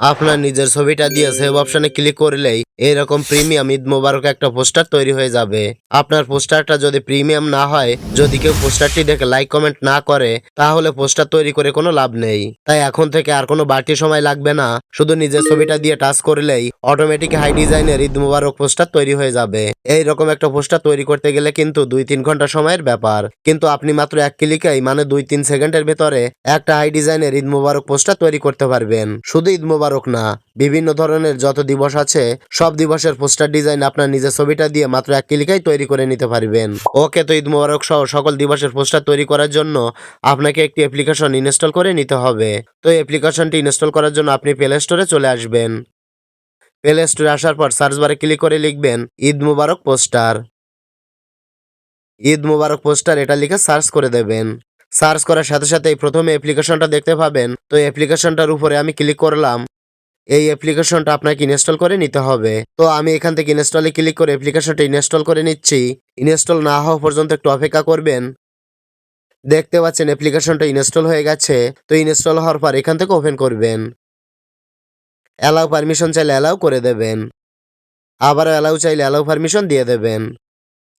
আপনার নিজের ছবিটা দিয়ে সেভ অপশনে ক্লিক করলেই এরকম প্রিমিয়াম ঈদ মোবারক একটা পোস্টার তৈরি হয়ে যাবে। আপনার পোস্টারটা যদি প্রিমিয়াম না হয়, যদি কেউ পোস্টারটি দেখে লাইক কমেন্ট না করে, তাহলে পোস্টার তৈরি করে কোনো লাভ নেই। তাই এখন থেকে আর কোনো বাড়তি সময় লাগবে না। শুধু নিজের ছবিটা দিয়ে টাচ করলেই অটোমেটিক হাই ডিজাইনের ঈদ মোবারক পোস্টার তৈরি হয়ে যাবে। এই রকম একটা পোস্টার তৈরি করতে গেলে কিন্তু দুই তিন ঘণ্টা সময়ের ব্যাপার। কিন্তু আপনি মাত্র এক ক্লিকেই মানে দুই তিন সেকেন্ডের ভেতরে একটা হাই ডিজাইনের ঈদ মোবারক পোস্টার তৈরি করতে পারবেন। শুধু ঈদ মোবারক না। বিভিন্ন ধরনের যত দিবস আছে, সব দিবসের পোস্টার ডিজাইন আপনার নিজের ছবিটা দিয়ে মাত্র এক ক্লিকেই তৈরি করে নিতে পারবেন। ওকে, তো ঈদ মোবারক সহ সকল দিবসের পোস্টার তৈরি করার জন্য আপনাকে একটি অ্যাপ্লিকেশন ইনস্টল করে নিতে হবে। তো অ্যাপ্লিকেশনটি ইনস্টল করার জন্য আপনি প্লে স্টোরে চলে আসবেন। প্লে স্টোরে আসার পর সার্চ বারে ক্লিক করে লিখবেন ঈদ মুবারক পোস্টার। ঈদ মুবারক পোস্টার এটা লিখে সার্চ করে দেবেন। সার্চ করার সাথে সাথে প্রথমে অ্যাপ্লিকেশনটা দেখতে পাবেন। তো অ্যাপ্লিকেশনটার উপরে আমি ক্লিক করলাম। এই অ্যাপ্লিকেশনটা আপনাকে ইনস্টল করে নিতে হবে। তো আমি এখান থেকে ইনস্টলে ক্লিক করে অ্যাপ্লিকেশনটা ইনস্টল করে নিচ্ছি। ইনস্টল না হওয়া পর্যন্ত একটু অপেক্ষা করবেন। দেখতে পাচ্ছেন অ্যাপ্লিকেশনটা ইনস্টল হয়ে গেছে। তো ইনস্টল হওয়ার পর এখান থেকে ওপেন করবেন। অ্যালাউ পারমিশন চাইলে অ্যালাউ করে দেবেন। আবার অ্যালাউ চাইলে অ্যালাউ পারমিশন দিয়ে দেবেন।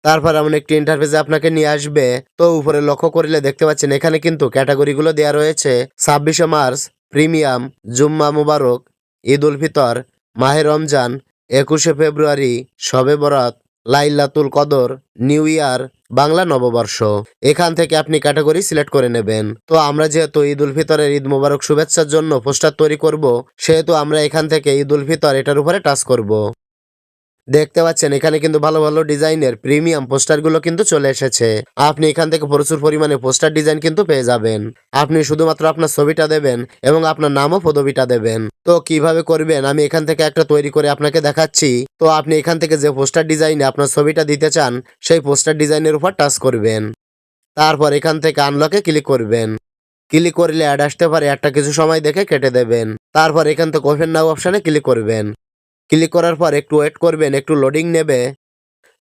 তারপর এমন একটি ইন্টারফেসে আপনাকে নিয়ে আসবে। তো উপরে লক্ষ্য করলে দেখতে পাচ্ছেন এখানে কিন্তু ক্যাটাগরিগুলো দেওয়া রয়েছে। ছাব্বিশে মার্চ, প্রিমিয়াম, জুম্মা মুবারক ঈদ উল ফিতর, মাহে রমজান, একুশে ফেব্রুয়ারি, শবে বরাত লাইলাতুল কদর, নিউ ইয়ার, বাংলা নববর্ষ। এখান থেকে আপনি ক্যাটাগরি সিলেক্ট করে নেবেন। তো আমরা যেহেতু ঈদ উল ফিতরের ঈদ মোবারক শুভেচ্ছার জন্য পোস্টার তৈরি করব, সেহেতু আমরা এখান থেকে ঈদ উল ফিতর এটার উপরে টাচ করব। দেখতে পাচ্ছেন, এখানে কিন্তু ভালো ভালো ডিজাইনের প্রিমিয়াম পোস্টারগুলো কিন্তু চলে এসেছে। আপনি এখান থেকে প্রচুর পরিমাণে পোস্টার ডিজাইন কিন্তু পেয়ে যাবেন। আপনি শুধুমাত্র আপনার ছবিটা দেবেন এবং আপনার নামও পদবিটা দেবেন। তো কীভাবে করবেন? আমি এখান থেকে একটা তৈরি করে আপনাকে দেখাচ্ছি। তো আপনি এখান থেকে যে পোস্টার ডিজাইনে আপনার ছবিটা দিতে চান, সেই পোস্টার ডিজাইনের উপর টাচ করবেন। তারপর এখান থেকে আনলকে ক্লিক করবেন। ক্লিক করলে অ্যাড আসতে পারে, একটা কিছু সময় দেখে কেটে দেবেন। তারপর এখান থেকে ওপেন নাও অপশানে ক্লিক করবেন। ক্লিক করার পর একটু ওয়েট করবেন, একটু লোডিং নেবে।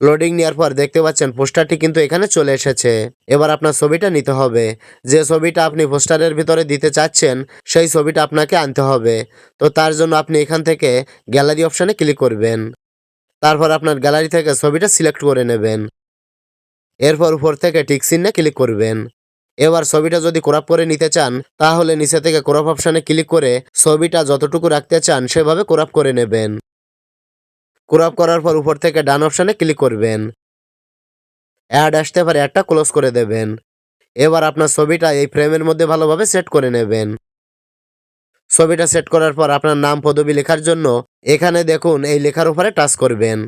লোডিং নেওয়ার পর দেখতে পাচ্ছেন পোস্টারটি কিন্তু এখানে চলে এসেছে। এবার আপনার ছবিটা নিতে হবে। যে ছবিটা আপনি পোস্টারের ভিতরে দিতে চাচ্ছেন, সেই ছবিটা আপনাকে আনতে হবে। তো তার জন্য আপনি এখান থেকে গ্যালারি অপশানে ক্লিক করবেন। তারপর আপনার গ্যালারি থেকে ছবিটা সিলেক্ট করে নেবেন। এরপর উপর থেকে টিক চিহ্নে ক্লিক করবেন। এবার ছবিটা যদি ক্রপ করে নিতে চান, তাহলে নিচে থেকে ক্রপ অপশানে ক্লিক করে ছবিটা যতটুকু রাখতে চান, সেভাবে ক্রপ করে নেবেন। ক্রপ করার পর উপর থেকে ডান অপশানে ক্লিক করবেন। অ্যাড আসতে পারে অ্যাডটা ক্লোজ করে দেবেন। এবার আপনার ছবিটা এই ফ্রেমের মধ্যে ভালোভাবে সেট করে নেবেন। ছবিটা সেট করার পর আপনার নাম পদবি লেখার জন্য এখানে দেখুন এই লেখার উপরে টাচ করবেন।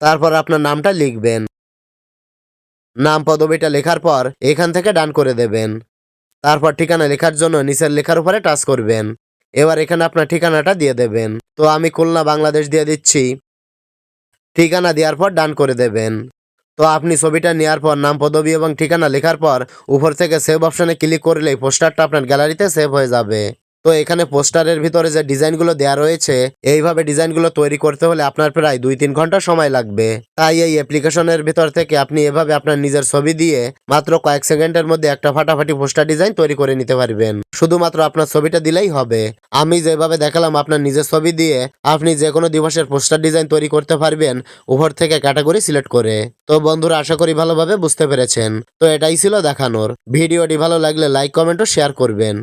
তারপর আপনার নামটা লিখবেন। নাম পদবিটা লেখার পর এখান থেকে ডান করে দেবেন। তারপর ঠিকানা লেখার জন্য নিচের লেখার উপরে টাচ করবেন। এবার এখানে আপনার ঠিকানাটা দিয়ে দেবেন। তো আমি খুলনা বাংলাদেশ দিয়ে দিচ্ছি। ঠিকানা দেওয়ার পর ডান করে দেবেন। তো আপনি ছবিটা নেওয়ার পর, নাম, পদবি এবং ঠিকানা লেখার পর, উপর থেকে সেভ অপশনে ক্লিক করলেই পোস্টারটা আপনার গ্যালারিতে সেভ হয়ে যাবে। তো এখানে পোস্টারের ভিতরে যে ডিজাইনগুলো দেওয়া রয়েছে, এইভাবে ডিজাইনগুলো তৈরি করতে হলে আপনার প্রায় দুই তিন ঘণ্টা সময় লাগবে। তাই এই অ্যাপ্লিকেশনের ভিতর থেকে আপনি এভাবে আপনার নিজের ছবি দিয়ে মাত্র কয়েক সেকেন্ডের মধ্যে একটা ফাটাফাটি পোস্টার ডিজাইন তৈরি করে নিতে পারবেন। শুধুমাত্র আপনার ছবিটা দিলেই হবে। আমি যেভাবে দেখালাম, আপনার নিজের ছবি দিয়ে আপনি যে কোনো দিবসের পোস্টার ডিজাইন তৈরি করতে পারবেন উপর থেকে ক্যাটাগরি সিলেক্ট করে। তো বন্ধুরা, আশা করি ভালোভাবে বুঝতে পেরেছেন। তো এটাই ছিল দেখানোর। ভিডিওটি ভালো লাগলে লাইক, কমেন্ট ও শেয়ার করবেন।